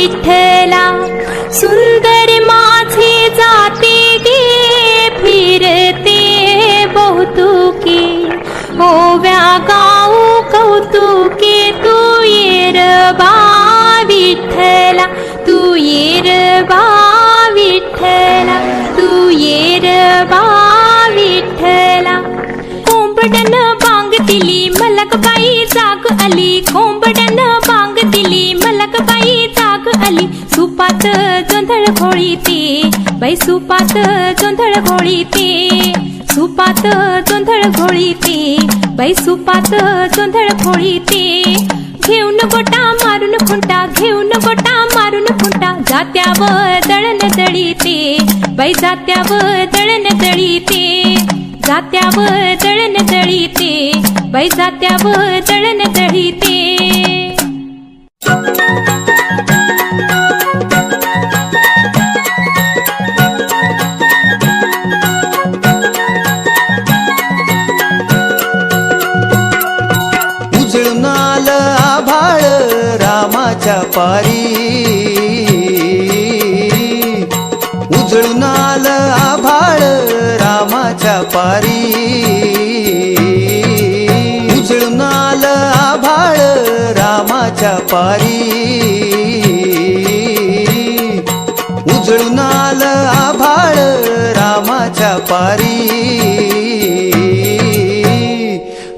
विठ्ठला. सुंदर माझे जाते गे फिरते बहुतुकी. ओव्या गाऊ कौतुके तू येर बा विठ्ठला. तू येर बा सुपात जोंधळ घोळीते बाई सुपात जोंधळ घोळीते सुपात जोंधळ घोळीते बाई सुपात जोंधळ घोळीते घेऊन गोटा मारून खुंटा घेऊन गोटा मारून खुंटा जात्यावर दळण दळीते बाई जात्यावर दळण दळीते जात्यावर दळण दळीते बाई जात्यावर दळण दळीते रामाच्या पारी. उजळून आलं आभाळ रामाच्या पारी. उजळून आलं आभाळ रामाच्या पारी. उजळून आलं आभाळ रामाच्या पारी.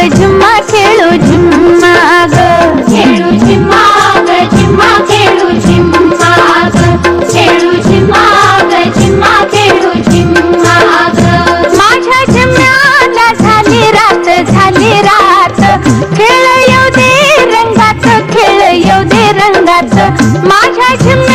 खेळू ग खेळू ग खेळू ग खेळू ग खेळू ग माझ्या झिम्म्याला झाली रात झाली रात. खेळ येऊ दे रंगात खेळ येऊ दे रंगात माझ्या झिम्मा